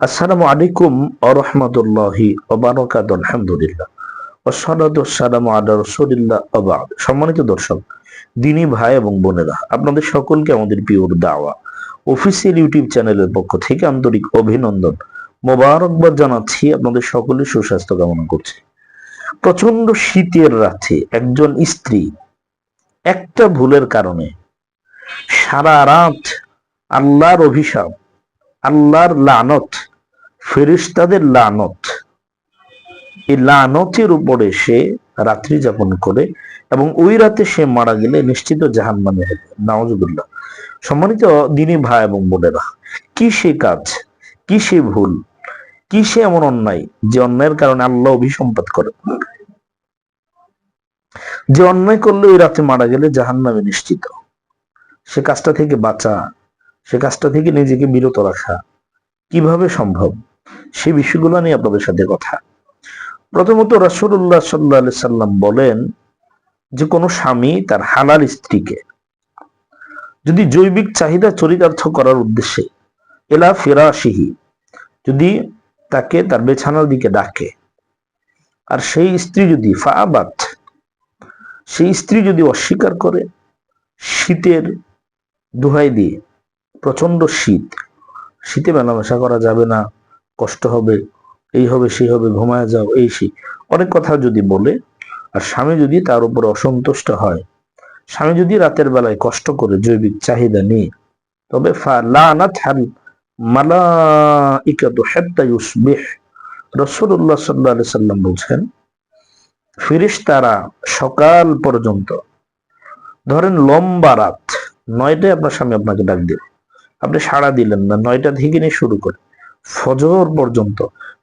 আসসালামু আলাইকুম আরহামতুল্লাহি ওবারাকাত আলহামদুলিল্লাহ। আসসালামু আলা রাসূলিল্লাহ আবাদ সম্মানিত দর্শক, দিনী ভাই এবং বোনেরা, আপনাদের সকলকে আমাদের পিওর দাওয়া। অফিসিয়াল ইউটিউব চ্যানেলের পক্ষ থেকে আন্তরিক অভিনন্দন, মোবারকবাদ জানাচ্ছি আপনাদের সকলের সুস্বাস্থ্য কামনা করছি। প্রচণ্ড শীতের রাতে একজন স্ত্রী একটা ভুলের কারণে সারা রাত আল্লাহর অভিশাপ আল্লাহর লানত ফেরিস্তাদের লানত। এই লানতের উপরে সে রাত্রি যাপন করে এবং ওই রাতে সে মারা গেলে নিশ্চিত জাহান মানে হবে। নাওজুবিল্লাহ সম্মানিত দিনী ভাই এবং বোনেরা, কি সে কাজ? কি সে ভুল? কি সে এমন অন্যায় যে অন্যায়ের কারণে আল্লাহ অভিসম্পাদ করে? যে অন্যায় করলে ওই রাতে মারা গেলে জাহান নামে নিশ্চিত। সে কাজটা থেকে বাঁচা সে কাজটা থেকে নিজেকে বিরত রাখা কীভাবে সম্ভব? সে বিষয়গুলো নিয়ে আপনাদের সাথে কথা। প্রথমত রাসূলুল্লাহ সাল্লাহ আলি সাল্লাম বলেন যে, কোনো স্বামী তার হালাল স্ত্রীকে যদি জৈবিক চাহিদা চরিতার্থ করার উদ্দেশ্যে এলা ফেরা ফেরাসিহি যদি তাকে তার বেছানার দিকে ডাকে, আর সেই স্ত্রী যদি ফাবাত সেই স্ত্রী যদি অস্বীকার করে, শীতের দোহাই দিয়ে প্রচণ্ড শীত। শীতে মেলামেশা করা যাবে না, কষ্ট হবে, এই হবে, সেই হবে, ঘুমায় যাও, এই সেই। অনেক কথা যদি বলে, আর স্বামী যদি তার উপর অসন্তুষ্ট হয়, স্বামী যদি রাতের বেলায় কষ্ট করে জৈবিক চাহিদা নিয়ে, তবে সাল্লাম বলছেন ফিরিস তারা সকাল পর্যন্ত, ধরেন লম্বা রাত, নয়টায় আপনার স্বামী আপনাকে ডাক দিল আপনি সাড়া দিলেন না, নয়টা থেকে নিয়ে শুরু করে। ফজর পর্যন্ত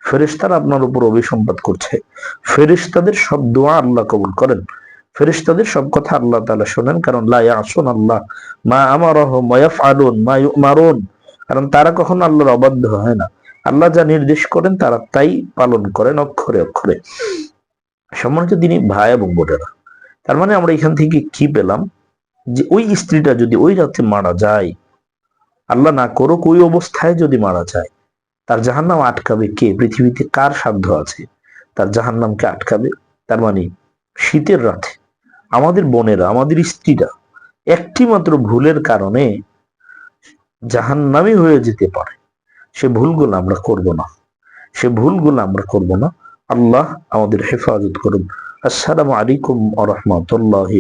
ফেরিস্তারা আপনার উপর অভিসম্পাদ করছে। ফেরিস্তাদের সব দোয়া আল্লাহ কবুল করেন। ফেরিস্তাদের সব কথা আল্লাহ তালা শোনেন, কারণ লা আসুন আল্লাহ, মা আমার ময়াফ মা মারুন কারণ তারা কখনো আল্লাহর অবাধ্য হয় না। আল্লাহ যা নির্দেশ করেন তারা তাই পালন করেন অক্ষরে অক্ষরে। সম্মানিত তিনি ভাই এবং বোনেরা, তার মানে আমরা এখান থেকে কি পেলাম? যে ওই স্ত্রীটা যদি ওই রাতে মারা যায় আল্লাহ না করুক, ওই অবস্থায় যদি মারা যায়, তার জাহান্নাম আটকাবে কে? পৃথিবীতে কার সাধ্য আছে? তার জাহান্নামকে আটকাবে? তার মানে শীতের রাতে আমাদের বোনেরা, আমাদের স্ত্রীরা একটি মাত্র ভুলের কারণে জাহান্নামই হয়ে যেতে পারে। সে ভুলগুলো আমরা করব না। সে ভুলগুলো আমরা করব না। আল্লাহ আমাদের হেফাজত করুন। আসসালামু আলাইকুম আ রহমতুল্লাহ